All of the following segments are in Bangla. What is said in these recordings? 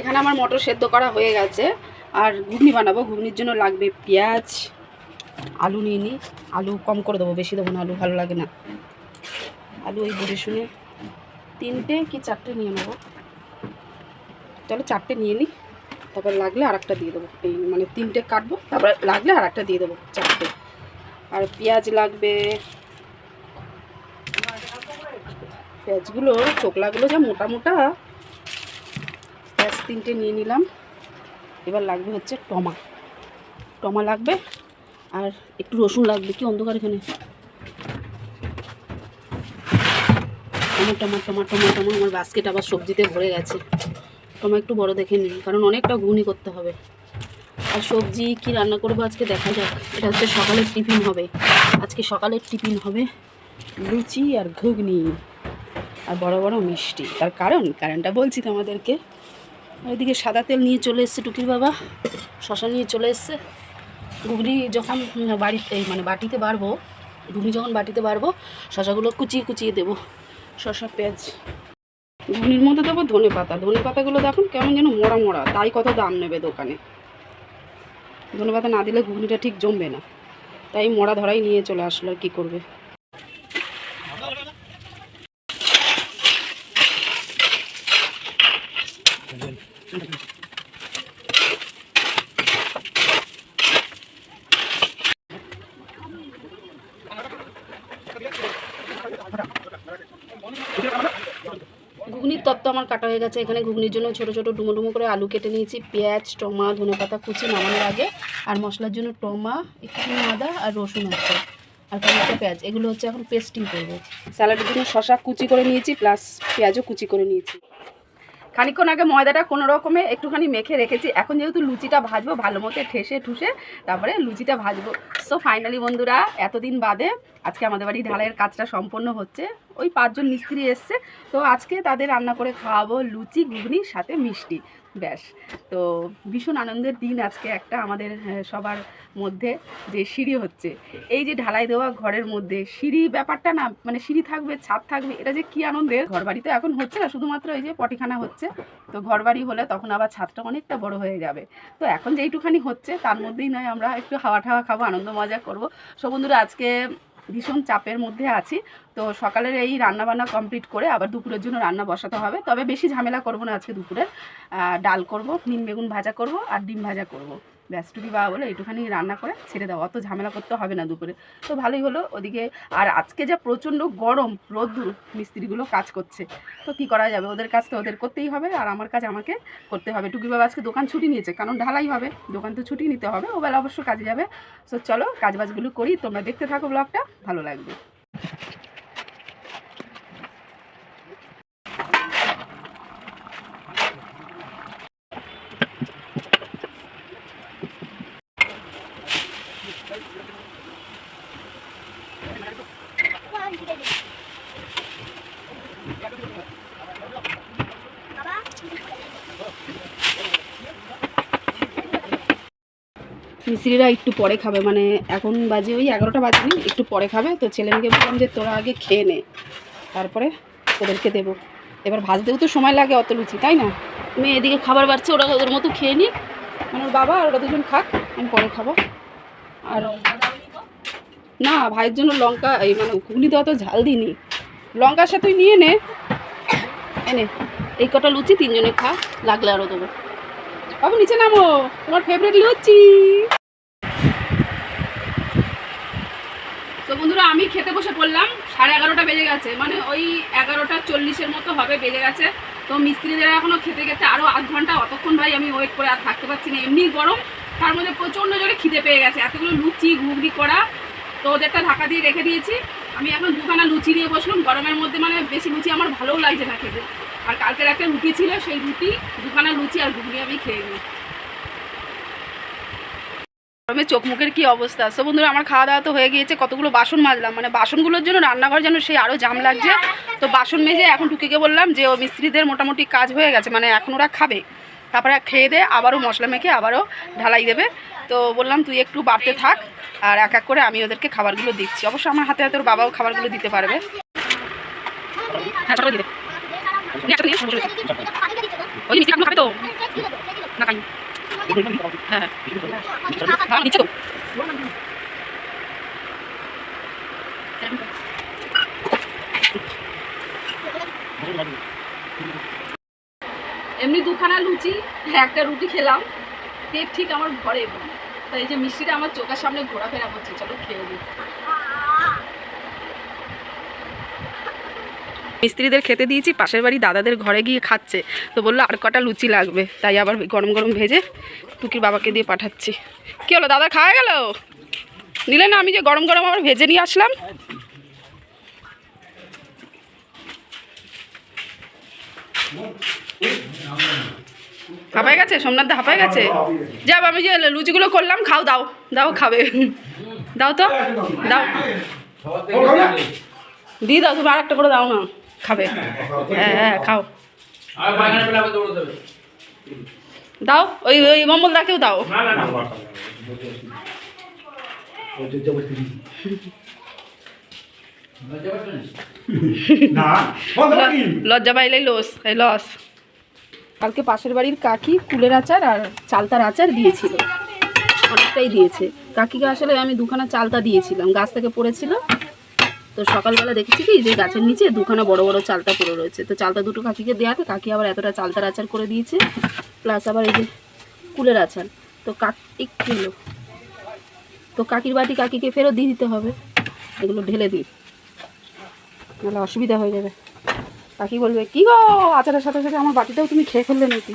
এখানে আমার মটর সেদ্ধ করা হয়ে গেছে। আর ঘুগনি বানাবো। ঘুগনির জন্য লাগবে পেঁয়াজ, আলু নিয়ে নিই আলু কম করে দেবো, বেশি দেবো না, আলু ভালো লাগে না। আলু ওই বুঝে শুনে তিনটে কি চারটে নিয়ে নেব? চলো চারটে নিয়ে নিই তারপর লাগলে আর একটা দিয়ে দেবো। এই মানে তিনটে কাটবো, তারপর লাগলে আর একটা দিয়ে দেবো চারটে। আর পেঁয়াজ লাগবে। পেঁয়াজগুলো, চোকলাগুলো যা মোটা মোটা তিনটে নিয়ে নিলাম। এবার লাগবে হচ্ছে টমা। টমা লাগবে আর একটু রসুন লাগবে, কি অন্ধকার এখানে? টমা টমা টমা টমা টমা, আমার বাস্কেট আবার সবজিতে ভরে গেছে। টমা একটু বড় দেখে নিই কারণ অনেকটা ঘুগনি করতে হবে। আর সবজি কি রান্না করব আজকে দেখা যাক। এটা হচ্ছে সকালের টিফিন হবে। আজকে সকালের টিফিন হবে লুচি আর ঘুগনি। আর বড় বড় মিষ্টি। তার কারণ, কারণটা বলছি তোমাদেরকে। এদিকে সাদা তেল নিয়ে চলে এসছে টুকির বাবা, শশা নিয়ে চলে এসছে। ঘুগনি যখন বাড়িতে মানে বাটিতে বাড়বো, ঘুগনি যখন বাটিতে বাড়বো, শশাগুলো কুচিয়ে কুচিয়ে দেবো। শশা, পেঁয়াজ, ঘুগনির মধ্যে দেবো ধনে পাতা। ধনে পাতাগুলো দেখুন কেমন যেন মোড়া মরা তাই কত দাম নেবে দোকানে। ধনে পাতা না দিলে ঘুগনিটা ঠিক জমবে না। তাই মরা ধরাই নিয়ে চলে আসলো আর কী করবে। ঘুগনির তত্ত্ব আমার কাটা হয়ে গেছে। এখানে ঘুগনির জন্য ছোটো ছোটো ডুমো ডুমো করে আলু কেটে নিয়েছি। পেঁয়াজ, টমা, ধনে পাতা কুচি নামানোর আগে আর মশলার জন্য টমা একটু আদা আর রসুন আছে আর টমেটো পেঁয়াজ। এগুলো হচ্ছে এখন পেস্টিং করব। স্যালাডের জন্য শশা কুচি করে নিয়েছি প্লাস পেঁয়াজও কুচি করে নিয়েছি। খানিকক্ষণ আগে ময়দাটা কোনো রকমে একটুখানি মেখে রেখেছি। এখন যেহেতু লুচিটা ভাজবো, ভালো মতো ঠেসে ঠুসে তারপরে লুচিটা ভাজবো। সো ফাইনালি বন্ধুরা, এতদিন বাদে আজকে আমাদের বাড়ি ঢালাইয়ের কাজটা সম্পন্ন হচ্ছে। ওই পাঁচজন মিস্ত্রি এসছে। তো আজকে তাদের রান্না করে খাওয়াবো লুচি ঘুগনির সাথে মিষ্টি। ব্যাস। তো ভীষণ আনন্দের দিন আজকে একটা আমাদের সবার মধ্যে যে সিঁড়ি হচ্ছে। এই যে ঢালাই দেওয়া ঘরের মধ্যে, সিঁড়ি ব্যাপারটা না মানে সিঁড়ি থাকবে, ছাদ থাকবে, এটা যে কি আনন্দের? ঘর বাড়ি তো এখন হচ্ছে না, শুধুমাত্র এই যে পটিখানা হচ্ছে। তো ঘর বাড়ি হলে তখন আবার ছাদটা অনেকটা বড় হয়ে যাবে। তো এখন যেইটুখানি হচ্ছে, তার মধ্যেই নয়, আমরা একটু হাওয়া ঠাওয়া খাব, আনন্দ মজা করব। সো বন্ধুরা, আজকে ভীষণ চাপের মধ্যে আছি। তো সকালের এই রান্নাবান্না কমপ্লিট করে আবার দুপুরের জন্য রান্না বসাতে হবে। তবে বেশি ঝামেলা করব না আজকে দুপুরে। ডাল করব, নিম বেগুন ভাজা করব আর ডিম ভাজা করব। ব্যাস টুকি বাবা বলে একটুখানি রান্না করে ছেড়ে দাও। অত ঝামেলা করতে হবে না দুপুরে। তো ভালোই হলো ওদিকে। আর আজকে যা প্রচণ্ড গরম, রোদ্দুর, মিস্ত্রিগুলো কাজ করছে। তো কী করা যাবে? ওদের কাজ তো ওদের করতেই হবে আর আমার কাজ আমাকে করতে হবে। টুকি বাবা আজকে দোকান ছুটি নিয়েছে, কারণ ঢালাই হবে। দোকান তো ছুটি নিতে হবে, ওবেলা অবশ্য কাজে যাবে। সো চলো কাজবাজগুলো করি, তোমরা দেখতে থাকো ব্লগটা, ভালো লাগবে। মিস্ত্রিরা একটু পরে খাবে মানে এখন বাজে ওই এগারোটা বাজেনি, একটু পরে খাবে। তো ছেলে মেয়েকে বললাম যে, তোরা আগে খেয়ে নে, তারপরে ওদেরকে দেবো। এবার ভাজতেও তো সময় লাগে অত লুচি, তাই না? মেয়ে এদিকে খাবার বাড়ছে, ওরা ওদের মতো খেয়ে নিক। মানে ওর বাবা আর ওরা দুজন খাক, আমি পরে খাব। আর না, ভাইয়ের জন্য লঙ্কা, এই মানে ঘুগনি তো অত ঝাল দিইনি। লঙ্কার সাথে তুই নিয়ে নে। এনে এই কটা লুচি তিনজনে খা, লাগলে আরও দেবো। বাবু, নিচে নামো, তোমার ফেভারিট লুচি। তো বন্ধুরা, আমি খেতে বসে পড়লাম, সাড়ে এগারোটা বেজে গেছে। মানে ওই এগারোটা চল্লিশের মতো হবে, বেজে গেছে। তো মিস্ত্রিদের এখনও খেতে খেতে আরও আধ ঘণ্টা, অতক্ষণ ভাই আমি ওয়েট করে আর থাকতে পারছি না। এমনি গরম, তার মধ্যে প্রচণ্ড জোরে খিদে পেয়ে গেছে। এতগুলো লুচি, ঘুগনি করা তো ওদেরটা ঢাকা দিয়ে রেখে দিয়েছি। আমি এখন দুখানা লুচি নিয়ে বসলাম। গরমের মধ্যে মানে বেশি লুচি আমার ভালোও লাগছে না খেতে। আর কালকের একটা রুটি ছিল, সেই রুটি, দুখানা লুচি আর ঘুগনি আমি খেয়ে নিই। গরমে চোখ মুখের কী অবস্থা? সো বন্ধুরা, আমার খাওয়া দাওয়া তো হয়ে গিয়েছে, কতগুলো বাসন মাজলাম। মানে বাসনগুলোর জন্য রান্নাঘর যেন সেই আরও জাম লাগছে। তো বাসন মেজে এখন টুকিকে বললাম যে, ও মিস্ত্রিদের মোটামুটি কাজ হয়ে গেছে মানে এখন ওরা খাবে। তারপরে খেয়ে দে, আবারও মশলা মেখে আবারও ঢালাই দেবে। তো বললাম, তুই একটু বাড়তে থাক। আর এক এক করে আমি ওদেরকে খাবারগুলো দিচ্ছি। অবশ্য আমার হাতে হাতে ওর বাবাও খাবারগুলো দিতে পারবে। হ্যাঁ হ্যাঁ হ্যাঁ এমনি দুখানা লুচি একটা রুটি খেলাম। পেট ঠিক আমার ঘরে তাই এই যে মিষ্টিটা আমার চোখের সামনে ঘোরাফেরা করছে, চলো খেয়ে দিই মিস্ত্রিদের খেতে দিয়েছি, পাশের বাড়ি দাদাদের ঘরে গিয়ে খাচ্ছে। তো বলল আর কটা লুচি লাগবে, তাই আবার গরম গরম ভেজে টুকির বাবাকে দিয়ে পাঠাচ্ছি। কী হলো, দাদা খাওয়া গেল? নিলে না, আমি যে গরম গরম আবার ভেজে নিয়ে আসলাম। হাঁপায় গেছে? সোমনাথ হাঁপায় গেছে? যাব আমি যে লুচিগুলো করলাম খাও দাও দাও খাবে। দাও তো দাও। দিয়ে দাও তুমি আর একটা করে দাও না খাবে। হ্যাঁ হ্যাঁ খাও। দাও ওই ওই মম্মল দাকেও দাও। লজ্জা পাইলেই লস এই লস কালকে পাশের বাড়ির কাকি কুলের আচার আর চালতার আচার দিয়েছিল। অনেকটাই দিয়েছে। কাকিকে আসলে আমি দুখানা চালতা দিয়েছিলাম। গাছ থেকে পড়েছিল। তো সকালবেলা দেখেছি কি, যে গাছের নিচে দুখানা বড় বড় চালতা পড়ে রয়েছে। তো চালতা দুটো কাকিকে দেওয়াতে কাকি আবার এতটা চালতার আচার করে দিয়েছে, প্লাস আবার এই যে কুলের আচার। তো কাক এলো। তো কাকির বাটি কাকিকে ফেরত দিয়ে দিতে হবে। এগুলো ঢেলে দিই। নাহলে অসুবিধা হয়ে যাবে। কাকি বলবে কি গো আচারের সাথে সাথে আমার বাটিটাও তুমি খেয়ে ফেললে নাকি?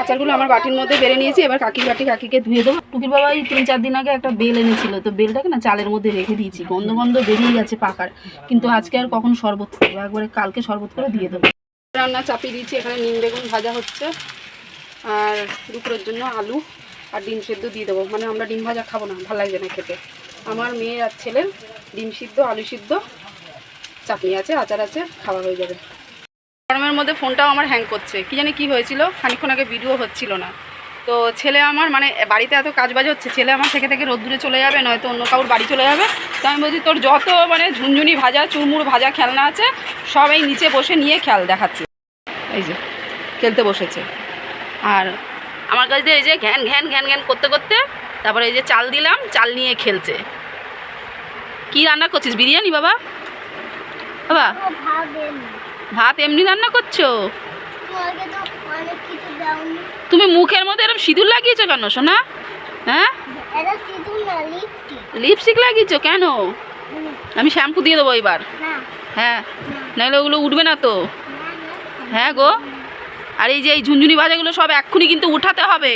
আচারগুলো আমার বাটির মধ্যে বেড়ে নিয়েছি এবার কাকির বাটি কাকিকে ধুয়ে দেবো। টুকির বাবা এই তিন চার দিন আগে একটা বেল এনেছিল তো বেলটাকে না চালের মধ্যে রেখে দিয়েছি। গন্ধ গন্ধ বেরিয়ে গেছে পাকার কিন্তু আজকে আর কখন শরবত করব? একবারে কালকে শরবত করে দিয়ে দেবো। রান্না চাপিয়ে দিয়েছি এখানে নিম বেগুন ভাজা হচ্ছে আর দুপুরের জন্য আলু আর ডিম সেদ্ধ দিয়ে দেবো। মানে আমরা ডিম ভাজা খাব না ভালো লাগবে না খেতে। আমার মেয়ে আর ছেলের ডিম সিদ্ধ আলু সিদ্ধ চাটনি আছে, আচার আছে, খাওয়া হয়ে যাবে। গরমের মধ্যে ফোনটাও আমার হ্যাং করছে। কি জানি কি হয়েছিল, খানিক্ষণ আগে ভিডিও হচ্ছিল না। তো ছেলে আমার মানে বাড়িতে এত কাজ বাজ হচ্ছে, ছেলে আমার থেকে থেকে রোদ্দুরে চলে যাবে, নয়তো অন্য কাউর বাড়ি চলে যাবে। তো আমি বলছি, তোর যত মানে ঝুনঝুনি ভাজা, চুরমুর ভাজা খেলনা আছে, সব এই নিচে বসে নিয়ে খেয়াল দেখাচ্ছে। এই যে, খেলতে বসেছে। আর আমার কাছে দিয়ে এই যে ঘ্যান ঘ্যান ঘ্যান ঘ্যান করতে করতে তারপরে এই যে চাল দিলাম, চাল নিয়ে খেলছে। কি রান্না করছিস? বিরিয়ানি বাবা? বাবা ভাত এমনি। রান্না করছ? তুমি মুখের মধ্যে এরকম সিঁদুর লাগিয়েছো কেন সোনা? হ্যাঁ? লিপস্টিক লাগিয়েছো কেন? আমি শ্যাম্পু দিয়ে দেবো এবার। হ্যাঁ নাহলে ওগুলো উঠবে না তো। হ্যাঁ গো। আর এই যে এই ঝুনঝুনি ভাজাগুলো সব এক্ষুনি কিন্তু উঠাতে হবে।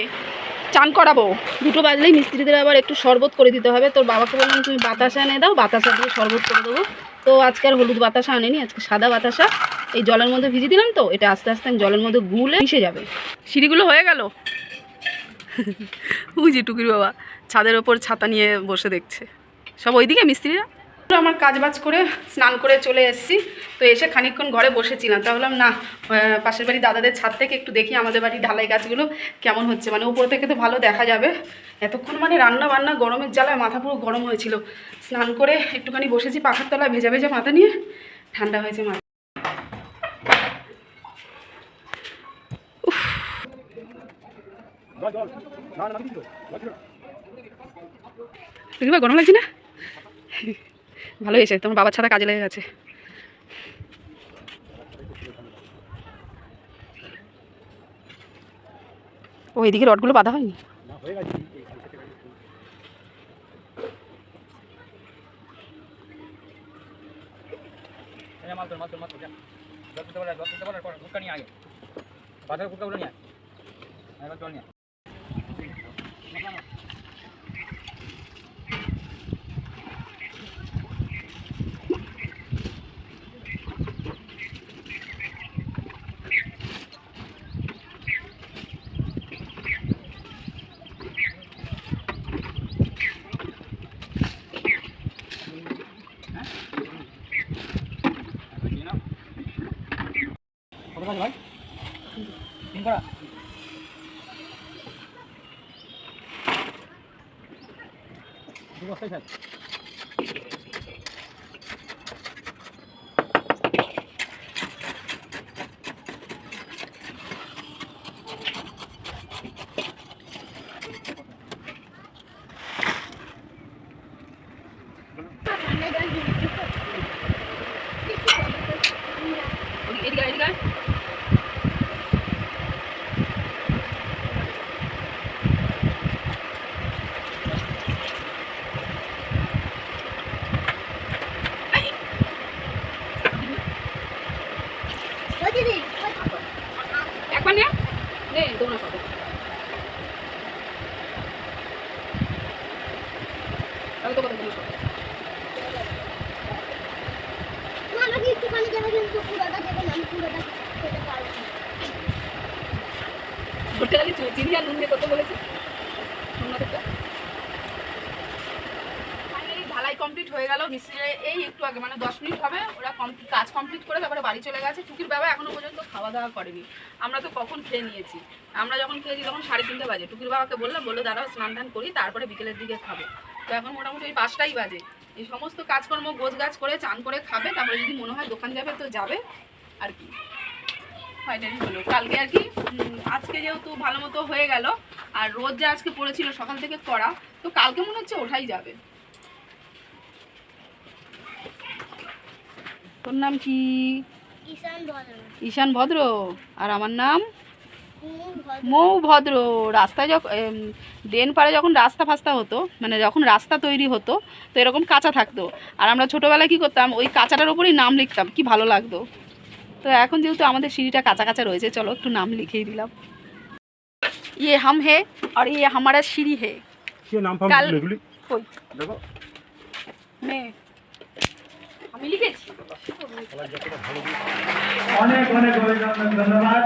চান করাবো। দুটো বাজলেই মিস্ত্রিদের আবার একটু শরবত করে দিতে হবে। তোর বাবাকে বললাম তুমি বাতাসা এনে দাও বাতাসা দিয়ে শরবত করে দেবো। তো আজকে আর হলুদ বাতাসা আনেনি, আজকে সাদা বাতাসা। এই জলের মধ্যে ভিজিয়ে দিলাম তো, এটা আস্তে আস্তে জলের মধ্যে গুলে মিশে যাবে। সিঁড়িগুলো হয়ে গেল? বুঝি টুকির বাবা, ছাদের ওপর ছাতা নিয়ে বসে দেখছে। সব ওইদিকে মিস্ত্রিরা? আমার কাজ বাজ করে স্নান করে চলে এসেছি। তো এসে খানিকক্ষণ ঘরে বসেছিলাম তা ভাবলাম, না পাশের বাড়ি দাদাদের ছাদ থেকে একটু দেখি আমাদের বাড়ি ঢালাই গাছগুলো কেমন হচ্ছে। মানে উপর থেকে তো ভালো দেখা যাবে। এতক্ষণ মানে রান্না বান্না গরমের জ্বালায় মাথা পুরো গরম হয়েছিল। স্নান করে একটুখানি বসেছি পাখার তলায় ভেজা ভেজা মাথা নিয়ে। ঠান্ডা হয়েছে মাথা। গরম লাগছে না? ভালো হয়েছে, তোমার বাবার ছাতা কাজে লেগে গেছে। ও, এদিকে রডগুলো বাঁধা হয়নি? বাজারে কুটকাগুলো নিয়ে জল নিয়ে আছে ভাই তিন করা দু বস্তাই স্যার Any guys? আমি তো কথা বলি ঘুরতে ঢালাই কমপ্লিট হয়ে গেল মিস্ত্রিরা এই একটু আগে মানে দশ মিনিট হবে ওরা কমপ্লিট কাজ কমপ্লিট করে তারপরে বাড়ি চলে গেছে। টুকির বাবা এখনও পর্যন্ত খাওয়া দাওয়া করেনি। আমরা তো কখন খেয়ে নিয়েছি। আমরা যখন খেয়েছি তখন সাড়ে তিনটে বাজে। টুকির বাবাকে বললাম বলল দাঁড়াও স্নান টান করি তারপরে বিকেলের দিকে খাব। তো এখন মোটামুটি ওই পাঁচটাই বাজে। এই সমস্ত কাজকর্ম গোছ গাছ করে চান করে খাবে তারপরে যদি মনে হয় দোকান যাবে তো যাবে আর কি। ফাইনালি হলো। কালকে আর কি আজকে যেহেতু ভালো মতো হয়ে গেল আর রোদ যে আজকে পড়েছিল সকাল থেকে করা তো কালকে মনে হচ্ছে ওঠাই যাবে। তোর নাম কি? ঈশান ভদ্র। আর আমার নাম? মৌ ভদ্র। রাস্তায় যখন ড্রেন পাড়ে যখন রাস্তা ফাস্তা হতো মানে যখন রাস্তা তৈরি হতো তো এরকম কাঁচা থাকতো। আর আমরা ছোটোবেলায় কী করতাম ওই কাঁচাটার ওপরেই নাম লিখতাম কি ভালো লাগতো। তো এখন যেহেতু আমাদের সিঁড়িটা কাঁচা কাঁচা রয়েছে চলো একটু নাম লিখেই দিলাম। ইয়ে হাম হে আর ইয়ে হামারা সিঁড়ি হে। নাম কাল- কই? দেখো। মে আমি লিখেছি। অনেক অনেক ধন্যবাদ।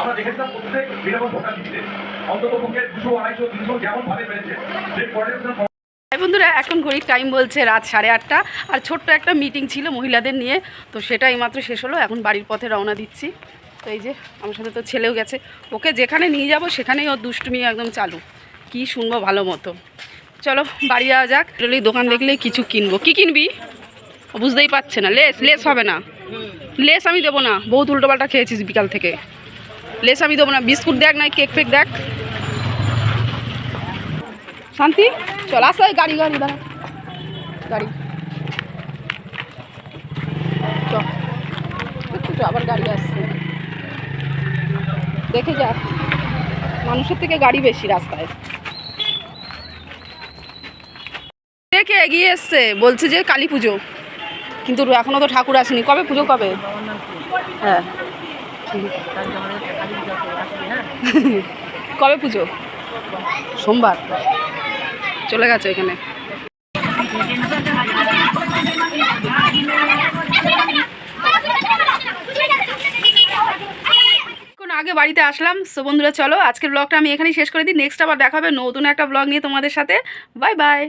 আমরা দেখেছিলাম প্রত্যেক বিরামন ভোটার অন্তত পক্ষে দুশো আড়াইশো তিনশো যেমন ভাবে বন্ধুরা এখন ঘড়ির টাইম বলছে রাত সাড়ে আটটা। আর ছোট্ট একটা মিটিং ছিল মহিলাদের নিয়ে তো সেটাই মাত্র শেষ হলো। এখন বাড়ির পথে রওনা দিচ্ছি। তো এই যে, আমার সাথে তো ছেলেও গেছে। ওকে যেখানে নিয়ে যাব সেখানেই ওর দুষ্টুমি একদম চালু। কি শুনব ভালো মতো। চলো, বাড়ি যাওয়া যাক। রেলের দোকান দেখলে কিছু কিনবো। কি কিনবি? বুঝতেই পারছে না। লেস লেস হবে না। লেস আমি দেবো না। বহুত উল্টোপাল্টা খেয়েছিস বিকাল থেকে। লেস আমি দেবো না। বিস্কুট দেখ না কেক ফেক দেখ। শান্তি, চল আসো গাড়ি গাড়ি, দাঁড়া। গাড়ি। চল আবার গাড়ি আসছে। দেখে যা। মানুষের থেকে গাড়ি বেশি রাস্তায়। দেখে এগিয়ে এসছে? বলছে যে কালী পুজো। কিন্তু এখনও তো ঠাকুর আসেনি। কবে? পুজো কবে? হ্যাঁ। কবে পুজো? সোমবার। চলে গেছে এখানে এখন। আগে বাড়িতে আসলাম। সো বন্ধুরা, চলো আজকের ব্লগটা আমি এখানেই শেষ করে দিই। নেক্সট আবার দেখাবে নতুন একটা ব্লগ নিয়ে তোমাদের সাথে। Bye bye